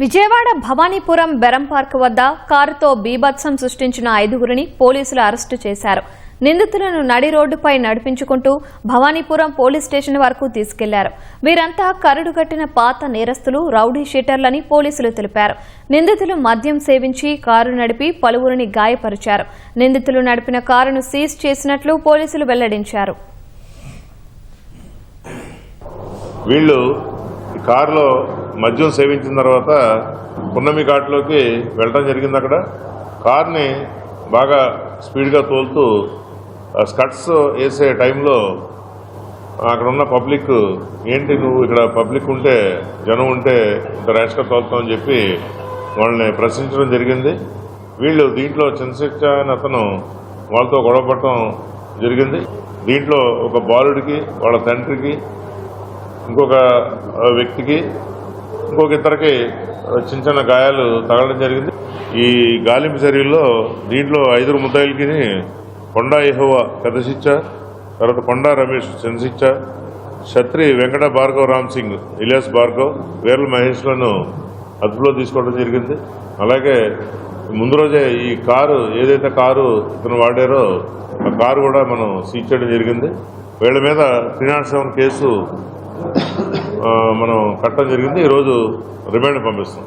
Vijayawada Bhavanipuram బెరం park వద్ద కారుతో బీభత్సం సృష్టించిన ఐదుగురిని పోలీసులు అరెస్టు చేశారు. నిందితులను నడి రోడ్డుపై నడిపించుకుంటూ భవానీపురం పోలీస్ స్టేషన్ వరకు తీసుకెళ్ళారు. వీరంతా కరడు కట్టిన పాత నేరస్తులు రౌడీ షీటర్లని పోలీసులు తెలిపారు. నిందితులు మద్యం సేవించి కారు నడిపి పలువురిని గాయపరిచారు. నిందితులు నడిపిన కారును సీజ్ చేసినట్లు పోలీసులు వెల్లడించారు. వీళ్ళు కారులో మద్యం సేవించిన తర్వాత పున్నమి ఘాట్లోకి వెళ్ళడం జరిగింది అక్కడ. కార్ని బాగా స్పీడ్గా తోలుతూ స్కట్స్ వేసే టైంలో అక్కడ ఉన్న పబ్లిక్ ఏంటి నువ్వు ఇక్కడ పబ్లిక్ ఉంటే జనం ఉంటే ఇంత ర్యాష్గా తోలుతామని చెప్పి వాళ్ళని ప్రశ్నించడం జరిగింది. వీళ్ళు దీంట్లో చంద్రశేఖ అని అతను వాళ్ళతో గొడవపడటం జరిగింది. దీంట్లో ఒక బాలుడికి వాళ్ళ తండ్రికి ఇంకొక వ్యక్తికి ఇంకొక ఇద్దరికి చిన్న చిన్న గాయాలు తగలడం జరిగింది. ఈ గాలింపు చర్యల్లో దీంట్లో ఐదుగురు ముద్దాయిలకి కొండా ఎహోవా పెద్ద శిక్ష తర్వాత కొండా రమేష్ చిన్న శిక్ష ఛత్రి వెంకట భార్గవ్ రామ్ సింగ్ ఇలియాస్ భార్గవ్ వేర్ల మహేష్లను అదుపులో తీసుకోవడం జరిగింది. అలాగే ముందు రోజే ఈ కారు ఏదైతే కారు ఇతను వాడారో ఆ కారు కూడా మనం సీజ్ చేయడం జరిగింది. వీళ్ళ మీద త్రీ నాట్ సెవెన్ కేసు మనం కట్టడం జరిగింది. ఈరోజు రిమాండ్ పంపిస్తాం.